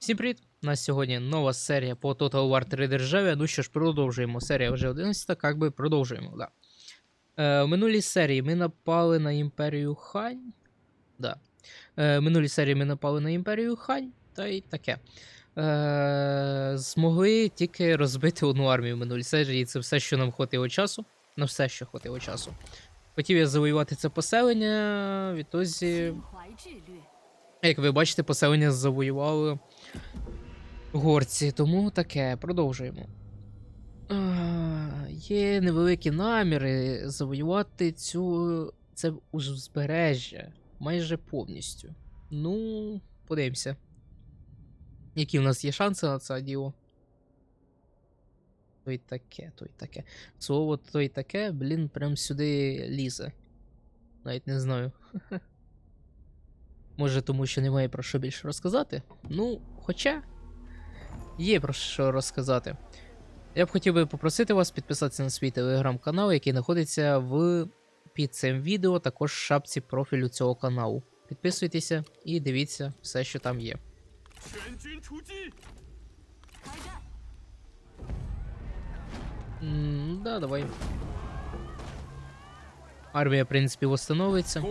Всім привіт! У нас сьогодні нова серія по Total War 3 державі. Ну що ж, продовжуємо. Серія вже 11, як би продовжуємо. да. Е, В минулій серії ми напали на імперію Хань. Да. Е, В минулій серії ми напали на імперію Хань та й таке. Е, Змогли тільки розбити одну армію в минулій серії. і Це все, що нам хватило часу. На все, що хватило часу. Хотів я завоювати це поселення, відтоді. Як ви бачите, поселення завоювало горці, тому таке, продовжуємо. Є невеликі наміри завоювати цю це узбережжя майже повністю. Ну, подивимося. Які в нас є шанси на це діло? То й таке, то й таке. Слово то й таке, блін, прям сюди лізе. Навіть не знаю. Може, тому що немає про що більше розказати. Ну, Хоча є про що розказати. Я б хотів би попросити вас підписатися на свій телеграм-канал, який знаходиться в під цим відео, також в шапці профілю цього каналу. Підписуйтеся і дивіться все, що там є. Mm, да, давай. Армія, в принципі, восстановиться.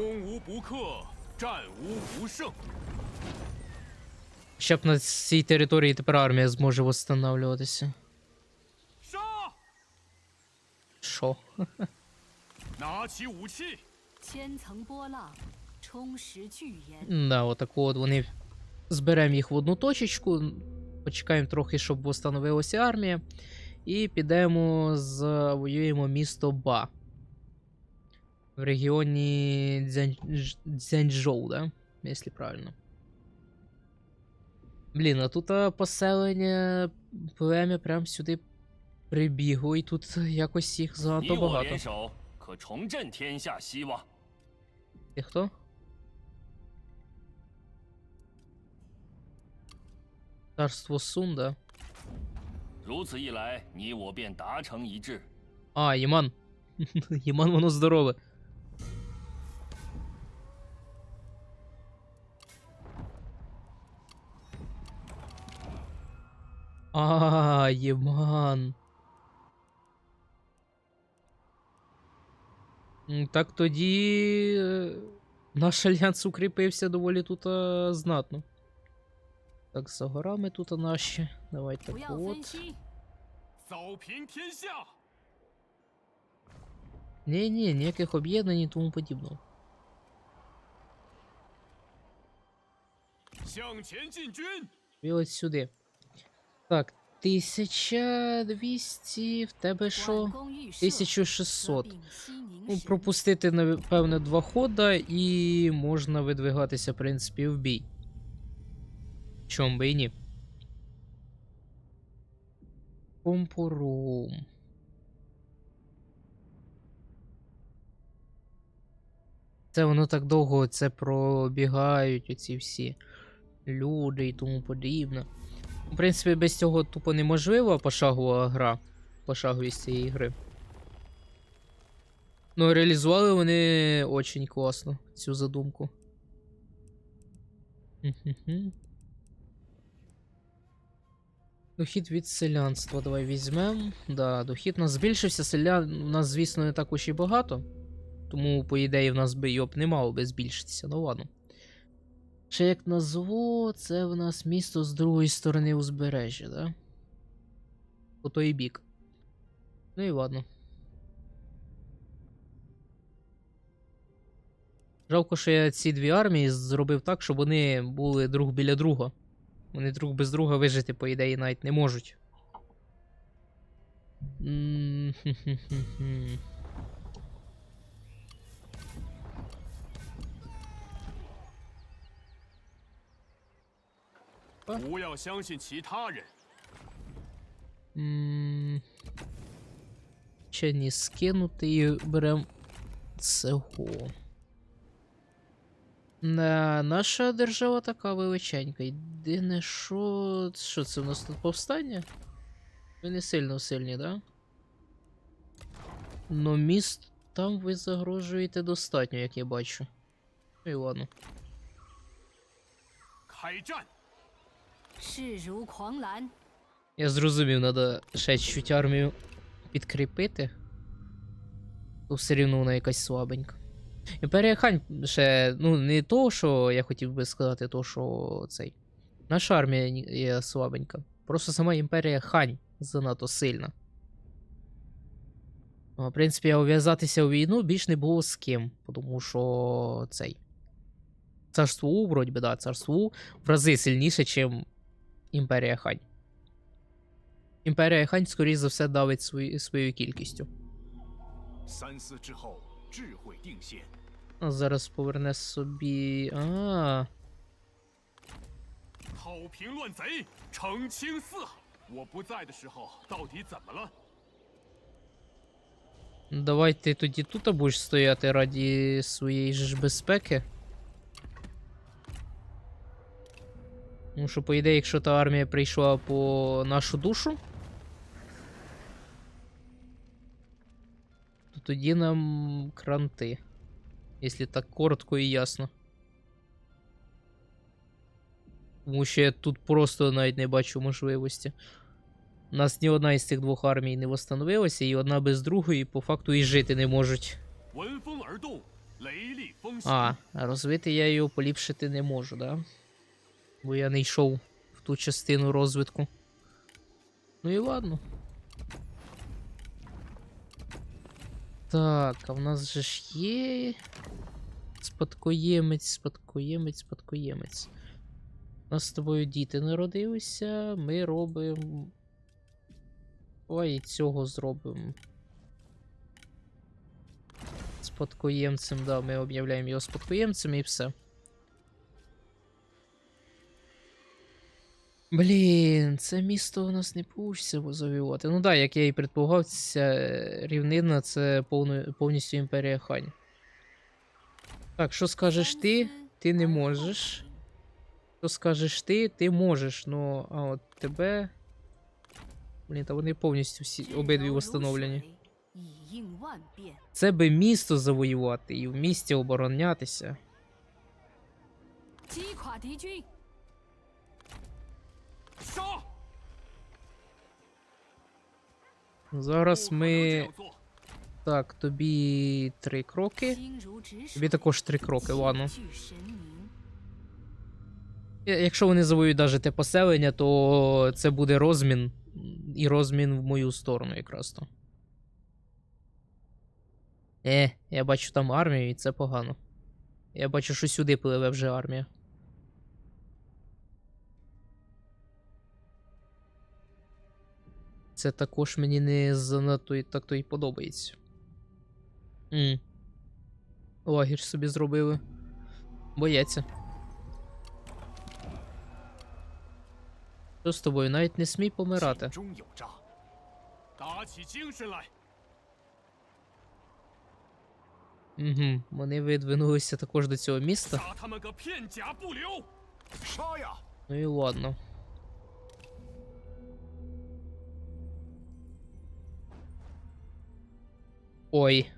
Щоб на цій території тепер армія зможе восстанавливатися. Шо? Шо? да, отаку от вони. Зберемо їх в одну точечку. Почекаємо трохи, щоб встановилася армія. І підемо завоюємо місто Ба. В регіоні Дзянь... Дзяньчжоу, да? Якщо правильно. Блін, а тут е, поселення плем'я прям сюди прибігло, і тут якось їх занадто багато. Ти хто? Царство Сунда. А, Іман. Єман, воно здорове. А, Єман. Так тоді. Е, наш альянс укріпився доволі тут е, знатно. Так, за горами тут наші. Давай так от. Ні, ні, ніяких об'єднань і тому подібного. І сюди. Так, 1200, в тебе що? 1600. Ну, Пропустити, напевне, два хода і можна видвигатися, в принципі, в бій. Чом би і ні. Компорум. Це воно так довго це пробігають оці всі люди і тому подібне. В принципі, без цього тупо неможлива пошагова гра. Пошаговість цієї гри. Ну, реалізували вони очень класно цю задумку. Дохід від селянства давай візьмемо. Да, дохід у нас збільшився, селян у нас, звісно, не так уж і багато. Тому, по ідеї, в нас би йоп не мало би збільшитися, ну ладно. Ще як назву, це в нас місто з другої сторони узбережжя, да? По той бік. Ну і ладно. Жалко, що я ці дві армії зробив так, щоб вони були друг біля друга. Вони друг без друга вижити, по ідеї, навіть не можуть. 不要相信其他人。 М, Ще не скинути і беремо цього. Не, наша держава така величенька. Єдине, що. Що це у нас тут повстання? Ви не сильно сильні, да? Но міст там ви загрожуєте достатньо, як я бачу. Ну і ладно. 开战！ 势如狂澜， Я зрозумів, треба ще чуть армію підкріпити. То все рівно вона якась слабенька. Імперія Хань ще, ну, не то, що я хотів би сказати, то, що цей. Наша армія є слабенька. Просто сама імперія Хань занадто сильна. А, В принципі, ув'язатися у війну більш не було з ким, тому що цей. Царство вроді би, да, царство в рази сильніше, ніж Імперія Хань. Імперія Хань, скоріш за все, давить свої, своєю кількістю. А зараз поверне собі. А. Давай ти тоді тут будеш стояти раді своєї ж безпеки. Тому що, по ідеї, якщо та армія прийшла по нашу душу, то тоді нам кранти. Якщо так коротко і ясно. Тому що я тут просто навіть не бачу можливості. У нас ні одна із цих двох армій не восстановилася, і одна без другої по факту і жити не можуть. А, розвити я його поліпшити не можу, да? Бо я не йшов в ту частину розвитку. Ну і ладно. Так, а в нас же ж є. Спадкоємець, спадкоємець, спадкоємець. У нас з тобою діти народилися, ми робимо. Ой, цього зробимо. Спадкоємцем, да, ми об'являємо його спадкоємцем і все. Блін, це місто у нас не вийде завоювати. Ну так, да, як я і предполагав, ця рівнина це повно, повністю імперія Хань. Так, що скажеш ти? Ти не можеш. Що скажеш ти, ти можеш, ну а от тебе. Блін, та вони повністю всі обидві встановлені. Це би місто завоювати і в місті оборонятися. Зараз ми. Так, тобі три кроки. Тобі також три кроки, ладно. Якщо вони завоюють навіть те поселення, то це буде розмін. І розмін в мою сторону якраз то. Е, я бачу там армію, і це погано. Я бачу, що сюди пливе вже армія. Це також мені не занадто так то й подобається. Ммм. Лагерь собі зробили. Бояться. Що з тобою навіть не смій помирати. Угу, Вони видвинулися також до цього міста. Ну і ладно. Ой.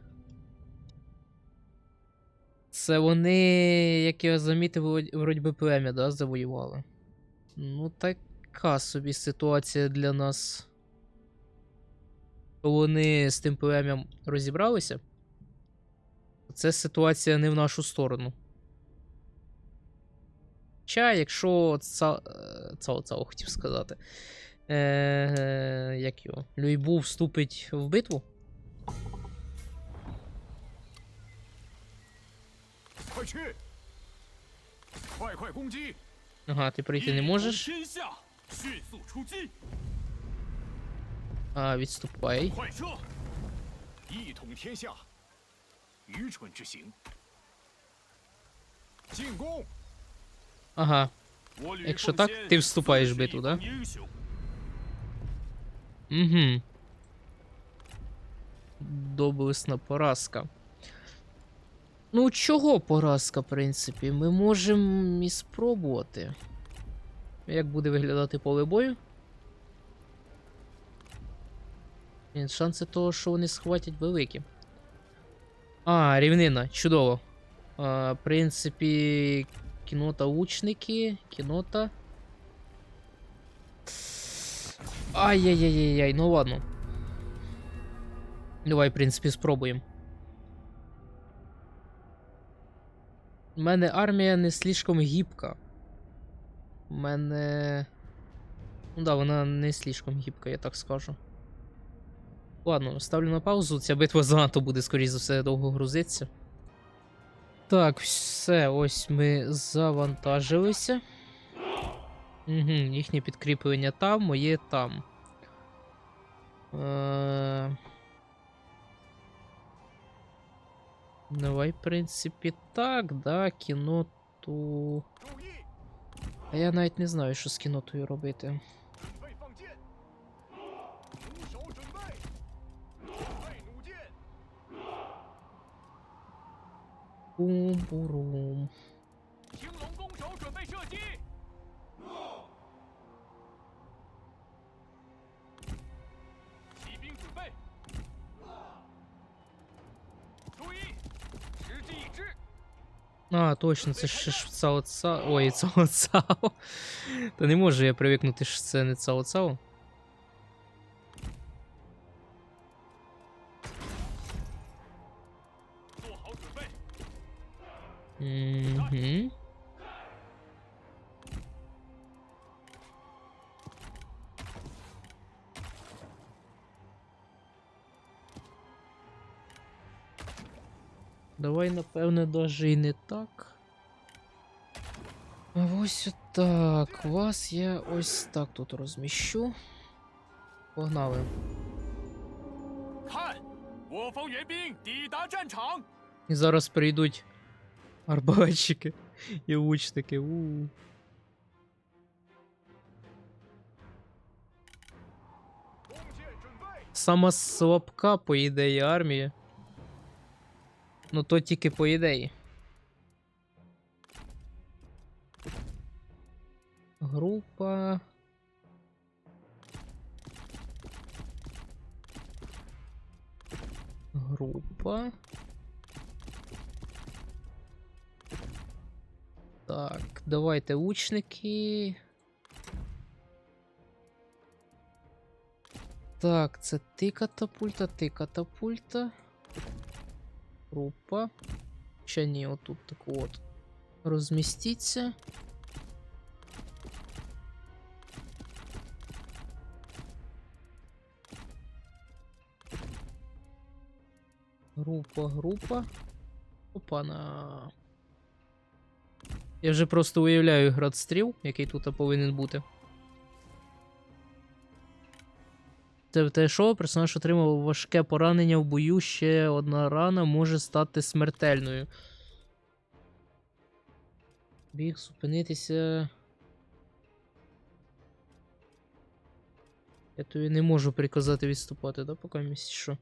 Це вони, як я замітив, вроді- би плем'я, да, завоювали. Ну, така собі ситуація для нас. Вони з тим плем'ям розібралися. Це ситуація не в нашу сторону. Хоча, якщо ца... е, цао цао хотів сказати. Е, як його? Люйбу вступить в битву? Ага, ты пройти не можешь. А, відступай. Ага. Якщо так, ти вступаєш в битву, да? Угу. Доблесна поразка. Ну, чого поразка, в принципі? Ми можемо і спробувати. Як буде виглядати поле бою? Блін, Шанси того, що вони схватять, великі. А, рівнина, чудово. А, в принципі, кінота лучники, кінота. Ай-яй-яй-яй, ну ладно. Давай, в принципі, спробуємо. У мене армія не слишком гібка. У мене. Ну да, вона не слишком гібка, я так скажу. Ладно, ставлю на паузу. Ця битва занадто буде, скоріш за все, довго грузитися. Так, все, ось ми завантажилися. Угу, їхнє підкріплення там, моє там. Е... Давай, в принципі, так, да, кіноту. А я навіть не знаю, що з кінотою робити. Бум-бурум. А, точно, це ж ж Цао Цао. Ой, Цао Цао. Та не можу я привикнути, що це не Цао Цао. Угу. Давай, напевне, даже і не так. Ось отак. Вас я ось так тут розміщу. Погнали. І зараз прийдуть арбатчики і лучники. У, -у, У. Сама слабка, по ідеї, армія. Ну то тільки по ідеї. Група. Група. Так, давайте лучники. Так, це ти катапульта, ти катапульта. Група. Ще ні, отут так от. Розмістіться. Група, група. Опана. Я вже просто уявляю градстріл, який тут повинен бути. Що персонаж отримав важке поранення в бою, ще одна рана може стати смертельною. Біг зупинитися. Я тобі не можу приказати відступати, да, поки місяць що.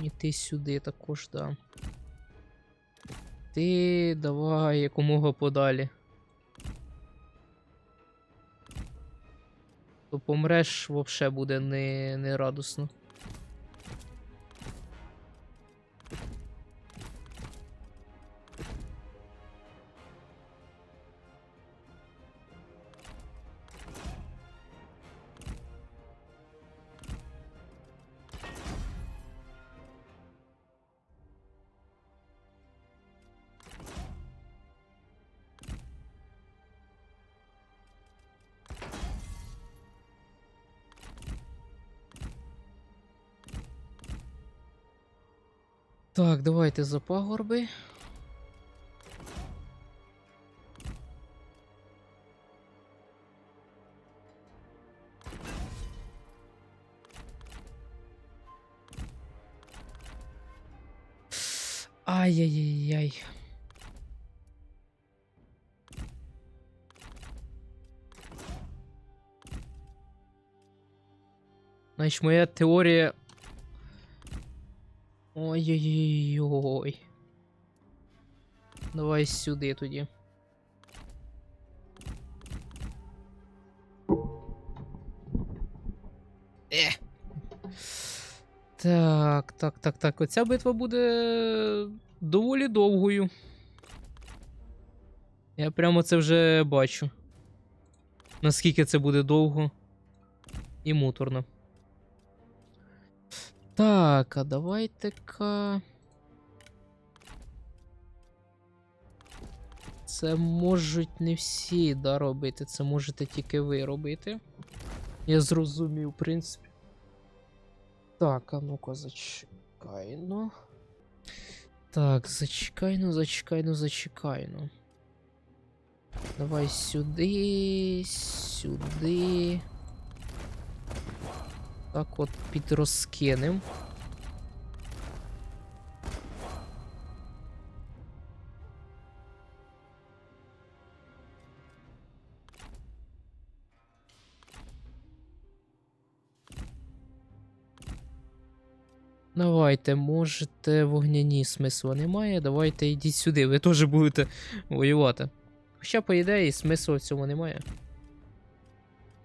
І ти сюди також, да. Ти давай якомога подалі. То помреш вообще буде не, не радосно. Так, давайте за пагорби. Ай-яй-яй-яй. Значить, моя теорія Ой-ой-ой. Давай сюди тоді. Е. Так, так, так, так. Оця битва буде доволі довгою. Я прямо це вже бачу. Наскільки це буде довго і муторно. Так, а давайте-ка. Це можуть не всі да, робити, це можете тільки ви робити. Я зрозумів, в принципі. Так, а ну-ка, зачекай ну. Так, зачекай ну, зачекай ну, зачекай ну. Давай сюди, сюди. Так от підрозкинем. Давайте, можете вогняні смисла немає. Давайте йдіть сюди, ви теж будете воювати. Хоча, по ідеї, смисла в цьому немає.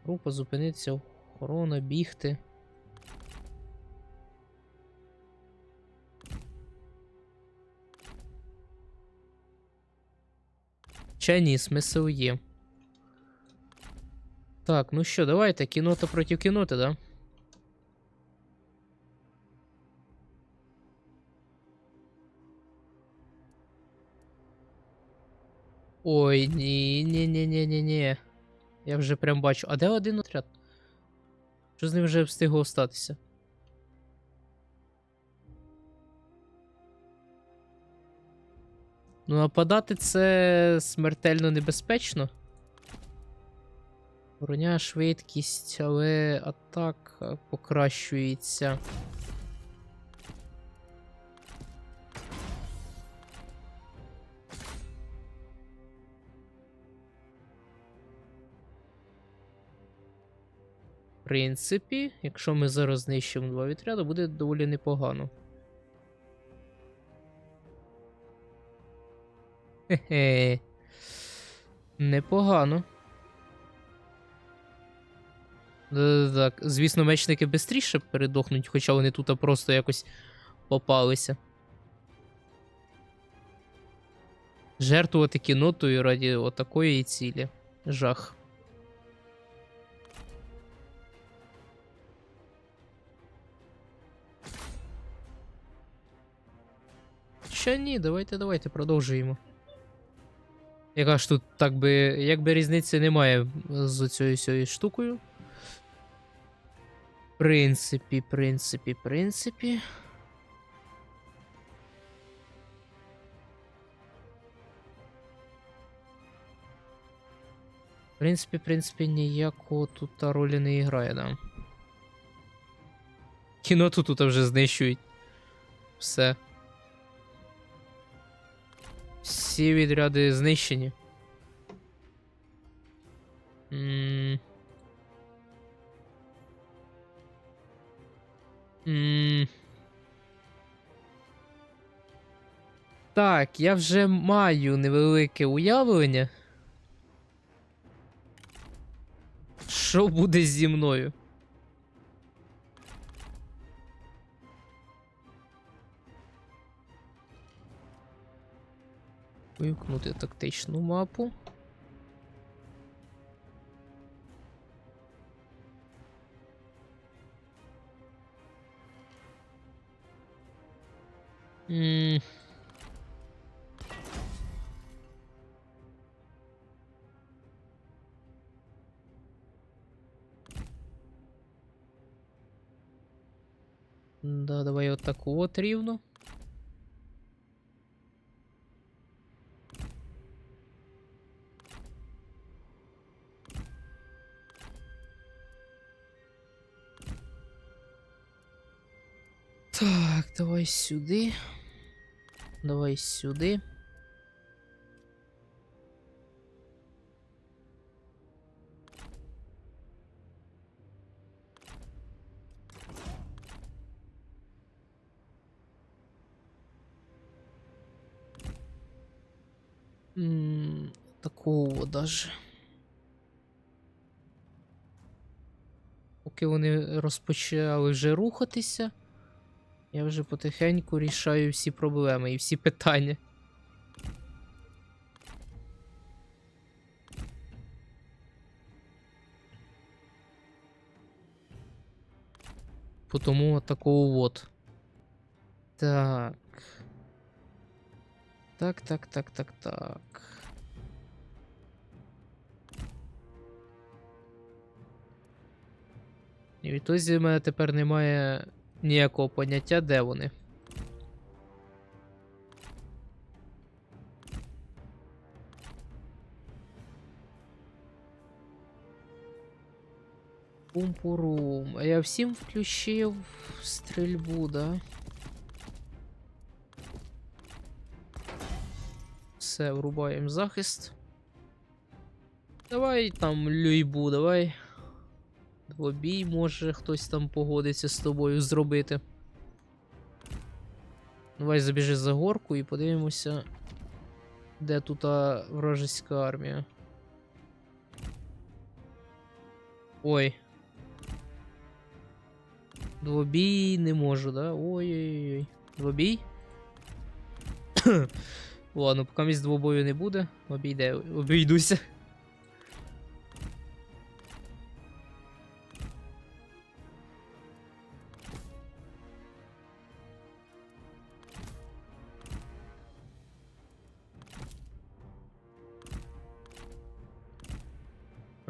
Група зупинитися, охорона, бігти. Хоча ні, смисл є. Так, ну що, давайте, кінота проти кіноти, да? Ой, ні, ні, ні, ні, ні, ні. Я вже прям бачу. А де один отряд? Що з ним вже встигло статися? Ну, нападати це смертельно небезпечно. Броня, швидкість, але атака покращується. В принципі, якщо ми зараз знищимо два відряди, буде доволі непогано. Хе-хе. Непогано. Так, звісно, мечники швидше передохнуть, хоча вони тут просто якось попалися. Жертвувати кінотою раді отакої цілі. Жах. Ще ні, давайте, давайте продовжуємо. Яка ж тут так би. Якби різниці немає з цією штукою. Принципі, принципі, принципі. В принципі, в принципі, ніякого тут ролі не грає, да. Кіноту тут вже знищують. Все. Всі відряди знищені. М. М. Так, я вже маю невелике уявлення. Що буде зі мною? Вимкнути тактичну мапу. Да, давай от таку от рівно. Так, давай сюди. Давай сюди. М, Такого даже. Поки поки вони розпочали вже рухатися, я вже потихеньку рішаю всі проблеми і всі питання. Потому такого вот. Так. Так, так, так, так, так. І відтоді в мене тепер немає ніякого поняття, де вони. Пумпурум. А я всім включив стрільбу, да? Все, врубаємо захист. Давай там люйбу, давай. Двобій може хтось там погодиться з тобою зробити. Давай забіжи за горку і подивимося, де тут вражеська армія. Ой. Двобій не можу, да? Ой-ой-ой. Двобій? Ладно, поки місць двобою не буде, обійде, обійдуся.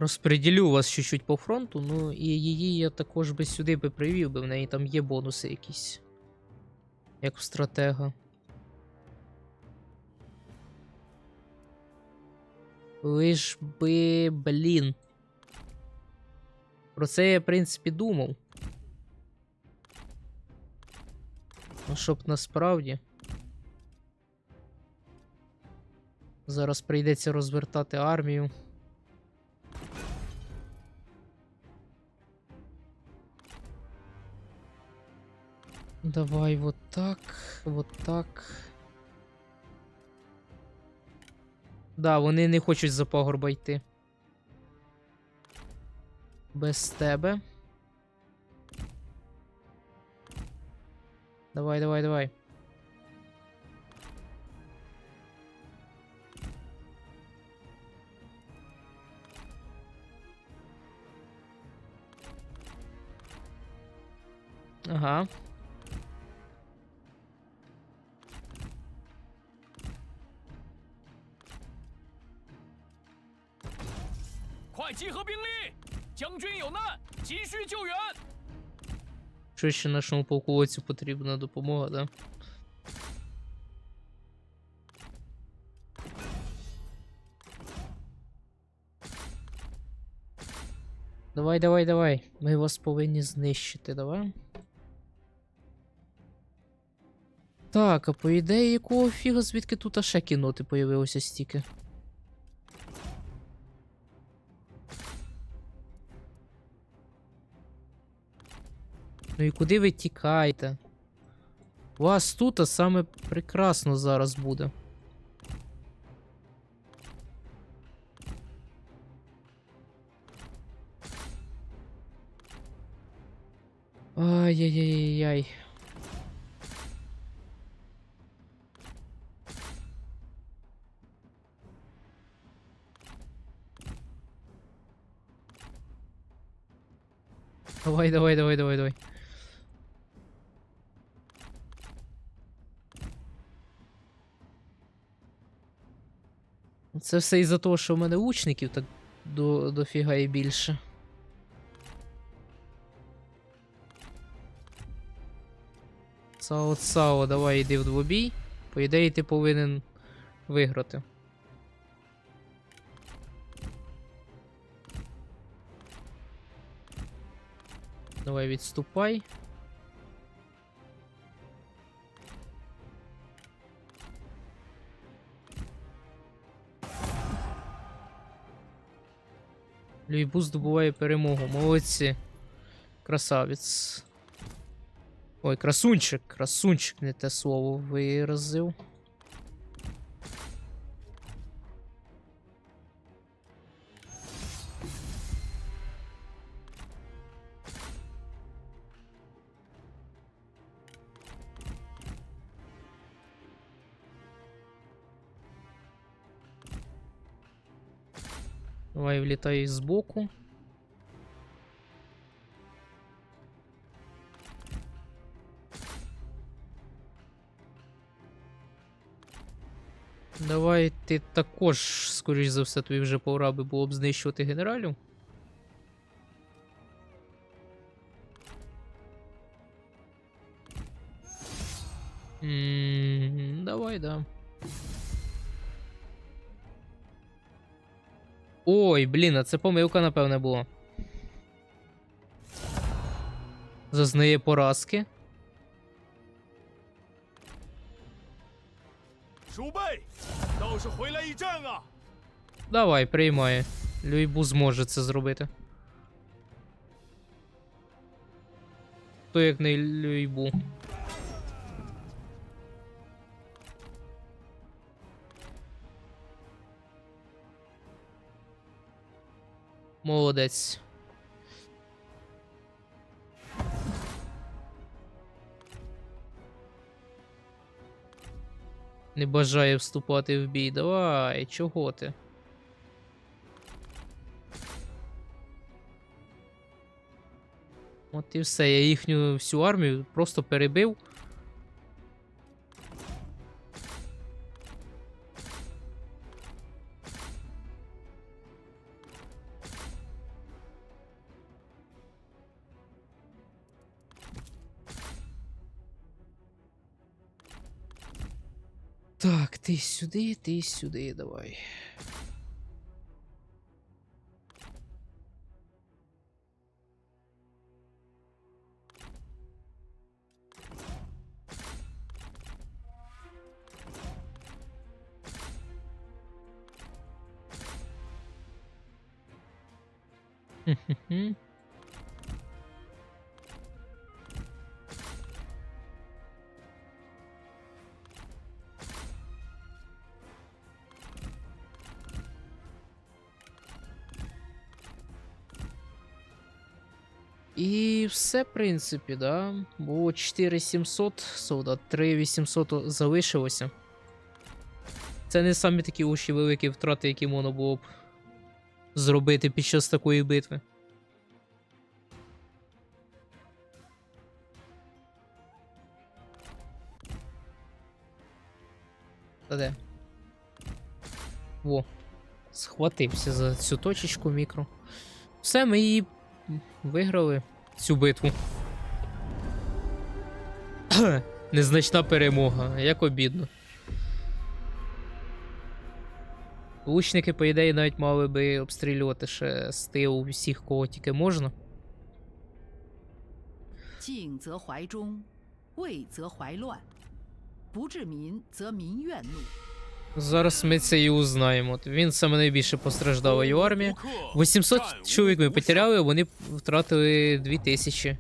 Розпреділю вас чуть-чуть по фронту, ну і її я також би сюди би привів, би в неї там є бонуси якісь. Як в стратега. Лиш би, блін. Про це я, в принципі, думав. Ну, щоб насправді. Зараз прийдеться розвертати армію. Давай вот так, вот так. Да, вони не хочуть за пагорба йти. Без тебе. Давай, давай, давай. Ага. 将军有难，急需救援。 Що ще нашому полководцю потрібна допомога, да? Давай, давай, давай. Ми вас повинні знищити, давай. Так, а по ідеї, якого фіга, звідки тут аж ще кіноти появилося стільки? Ну і куди ви тікаєте? У вас тут а саме прекрасно зараз буде. Ай-яй-яй-яй. Давай, давай, давай, давай, давай. Це все із-за того, що в мене учників так до, дофіга і більше. Цао Цао, давай йди в двобій. По ідеї, ти повинен виграти. Давай відступай. Люйбу здобуває перемогу. Молодці. Красавець. Ой, красунчик, красунчик, не те слово виразив. Давай влітай збоку. Давай ти також, скоріш за все, тобі вже пора би було б знищувати генералів. Ой, блін, а це помилка, напевне, була. Зазнає поразки. Давай, приймає. Люйбу зможе це зробити. То як не Люйбу. Молодець. Не бажає вступати в бій. Давай, чого ти? От і все, я їхню всю армію просто перебив. Так, ти сюди, ти сюди, давай. В принципі, да. Було 4700 солдат, 3800 залишилося. Це не самі такі уші великі втрати, які можна було б зробити під час такої битви. Та де? Во. Схватився за цю точечку мікро. Все, ми її виграли цю битву. Незначна перемога, як обідно. Лучники, по ідеї, навіть мали би обстрілювати ще з тилу всіх, кого тільки можна. Цінцехуайджун, Вейцехуайлуан. Буджимін, це мінюенну. 则怀乱，不治民则民怨怒。 Зараз ми це і узнаємо. От Він саме найбільше постраждав у армії. 无克 800 战 чоловік ми 无 потеряли, а вони втратили 2000.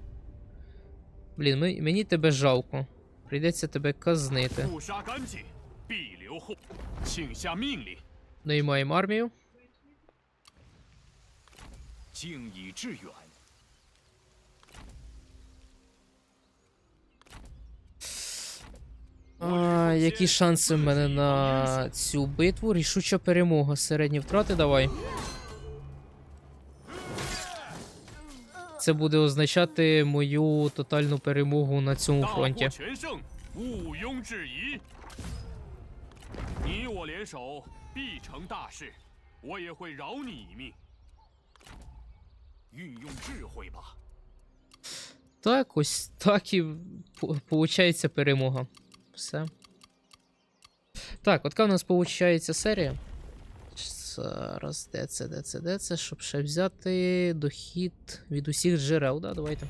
Блін, ми, мені тебе жалко. Прийдеться тебе казнити. 不杀干净，必留后。请下命令。 Наймаємо армію. 敬以致远。 які шанси в мене на цю битву? Рішуча перемога. Середні втрати давай. Це буде означати мою тотальну перемогу на цьому фронті. Так, ось так і получається перемога. Все. Так, от в нас виходить серія. Зараз, де це, де це, де це, щоб ще взяти дохід від усіх джерел, да, давайте.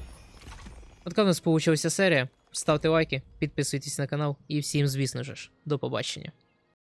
От в нас вийшла серія. Ставте лайки, підписуйтесь на канал і всім, звісно ж, до побачення.